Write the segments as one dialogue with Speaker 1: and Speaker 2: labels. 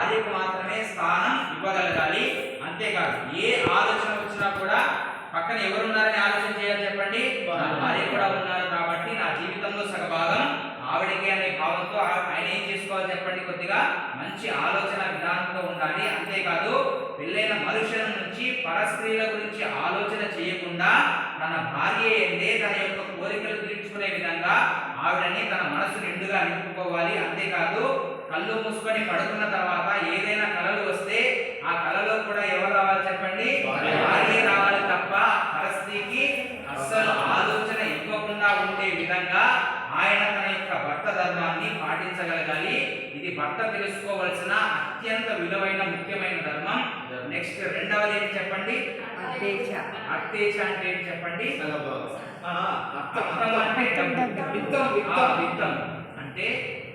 Speaker 1: భార్యకు మాత్రమే స్థానం ఇవ్వగలగాలి. అంతేకాదు ఏ ఆలోచన వచ్చినా కూడా పక్కన ఎవరున్నారని ఆలోచన చేయాలి చెప్పండి? నా భార్య కూడా ఉన్నారు కాబట్టి నా జీవితంలో సగభాగం ఆవిడకే అనే భావంతో ఆయన ఏం చేసుకోవాలి చెప్పండి కొద్దిగా? మంచి ఆలోచన విధానంతో ఉండాలి. అంతేకాదు పెళ్ళైన మనుషుల నుంచి పరస్త్రీల గురించి ఆలోచన చేయకుండా తన భార్య ఏందే తన యొక్క కోరికలు తీర్చుకునే విధంగా ఆవిడని తన మనసు నిండుగా నింపుకోవాలి. అంతేకాదు కళ్ళు మూసుకొని పడుకున్న తర్వాత ఏదైనా కళలు వస్తే ఆ కళలో కూడా ఎవరు రావాలి చెప్పండి?
Speaker 2: భార్య.
Speaker 1: రావాలి. తప్ప పరస్త్రీకి అస్సలు ఆలోచన ఇవ్వకుండా ఉండే విధంగా ఆయన తన యొక్క భర్త ధర్మాన్ని పాటించగలగాలి. ఇది భర్త తెలుసుకోవలసిన అత్యంత విలువైన ముఖ్యమైన ధర్మం. నెక్స్ట్ రెండవది ఏంటి చెప్పండి?
Speaker 3: అత్తేచ
Speaker 1: అంటే ఏంటి చెప్పండి? అంటే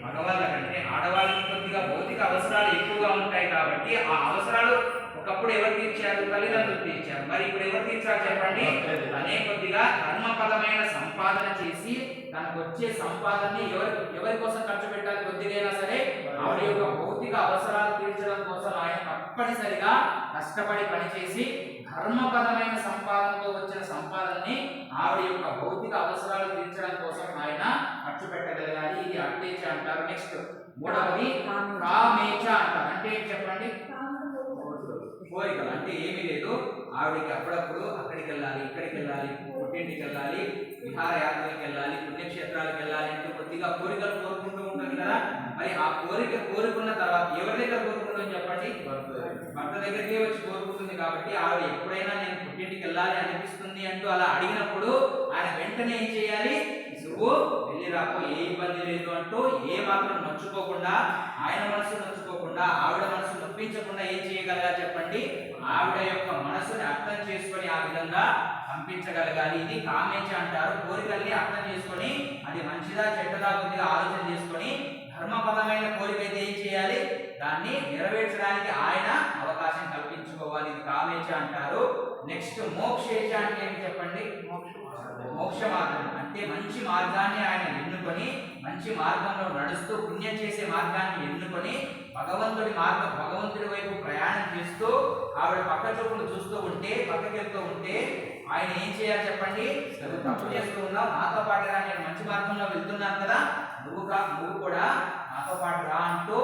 Speaker 1: అంటే మగవాళ్ళకంటే ఆడవాళ్ళకి కొద్దిగా భౌతిక అవసరాలు ఎక్కువగా ఉంటాయి కాబట్టి ఆ అవసరాలు ఒకప్పుడు ఎవరు తీర్చారు? తల్లిదండ్రులు తీర్చారు. మరి ఇప్పుడు ఎవరు తీర్చారు చెప్పండి? తనే కొద్దిగా ధర్మపరమైన సంపాదన చేసి తనకు వచ్చే సంపాదనని ఎవరి ఎవరి కోసం ఖర్చు పెట్టాలి కొద్దిగైనా సరే? ఆవిడ యొక్క భౌతిక అవసరాలు తీర్చడం కోసం ఆయన తప్పనిసరిగా కష్టపడి పనిచేసి ధర్మపరమైన సంపాదనతో వచ్చిన సంపాదనని ఆవిడ యొక్క భౌతిక అవసరాలు తీర్చడం కోసం ఆయన అట్టేచ అంటారు. నెక్స్ట్ మూడవది కామేచ అంటారు. అంటే ఏంటి చెప్పండి? కోరికలు. అంటే ఏమీ లేదు. ఆవిడకి అప్పుడప్పుడు అక్కడికి వెళ్ళాలి ఇక్కడికి వెళ్ళాలి పుట్టింటికి వెళ్ళాలి విహారయాత్రలకు వెళ్ళాలి పుణ్యక్షేత్రాలకు వెళ్ళాలి అంటే కొద్దిగా కోరికలు కోరుకుంటూ ఉంటుంది కదా. మరి ఆ కోరిక కోరుకున్న తర్వాత ఎవరి దగ్గర కోరుకుంటుందని చెప్పండి? భర్త దగ్గరికి వచ్చి కోరుకుంటుంది కాబట్టి ఆవిడ ఎప్పుడైనా నేను పుట్టింటికి వెళ్ళాలి అనిపిస్తుంది అంటూ అలా అడిగినప్పుడు వెంటనే ఏం చేయాలి? నువ్వు వెళ్ళి రాపో ఏ ఇబ్బంది లేదు అంటూ ఏ మాత్రం నొచ్చుకోకుండా ఆయన మనసు నొచ్చుకోకుండా ఆవిడ మనసు నొప్పించకుండా ఏం చేయగలరా చెప్పండి? ఆవిడ యొక్క మనసుని అర్థం చేసుకొని ఆ విధంగా పంపించగలగాలి. ఇది కామేచ అంటారు. కోరికల్ని అర్థం చేసుకొని అది మంచిదా చెడ్డదా కొద్దిగా ఆలోచన చేసుకొని ధర్మపదమైన కోరిక అయితే ఏం చేయాలి? దాన్ని నెరవేర్చడానికి ఆయన అవకాశం కల్పించుకోవాలి. ఇది కామేచ అంటారు. నెక్స్ట్ మోక్షేచ అంటే ఏంటి చెప్పండి? మోక్ష మార్గం. అంటే మంచి మార్గాన్ని ఆయన ఎన్నుకొని మంచి మార్గంలో నడుస్తూ పుణ్యం చేసే మార్గాన్ని ఎన్నుకొని భగవంతుడి మార్గం భగవంతుడి వైపు ప్రయాణం చేస్తూ ఆవిడ పక్క చూపులు చూస్తూ ఉంటే పక్కకి వెళ్తూ ఉంటే ఆయన ఏం చేయాలి చెప్పండి? నువ్వు తప్పు చేస్తూ ఉన్నావు నాతో పాటుగా నేను మంచి మార్గంలో వెళ్తున్నాను కదా నువ్వు కా నువ్వు కూడా నాతో పాటు రా అంటూ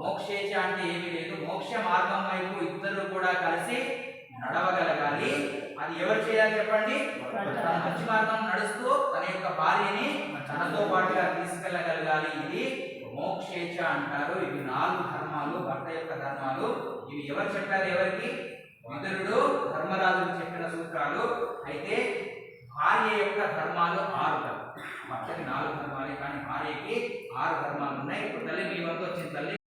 Speaker 1: మోక్షేచ అంటే ఏమీ లేదు. మోక్ష మార్గం వైపు ఇద్దరు కూడా కలిసి నడవగలగాలి అది ఎవరు చేయాలి చెప్పండి? తన మంచి మార్గం నడుస్తూ తన యొక్క భార్యని తనతో పాటుగా తీసుకెళ్ళగలగాలి. ఇది మోక్షేచ్ఛ అంటారు. ఇవి నాలుగు ధర్మాలు భర్త యొక్క ధర్మాలు. ఇవి ఎవరు చెప్పారు ఎవరికి? మధురుడు ధర్మరాజుకు చెప్పిన సూత్రాలు. అయితే భార్య యొక్క ధర్మాలు ఆరు భర్తకి నాలుగు ధర్మాలే కానీ భార్యకి ఆరు ధర్మాలు ఉన్నాయి. ఇప్పుడు తల్లి మీ వంతు వచ్చిన తల్లి.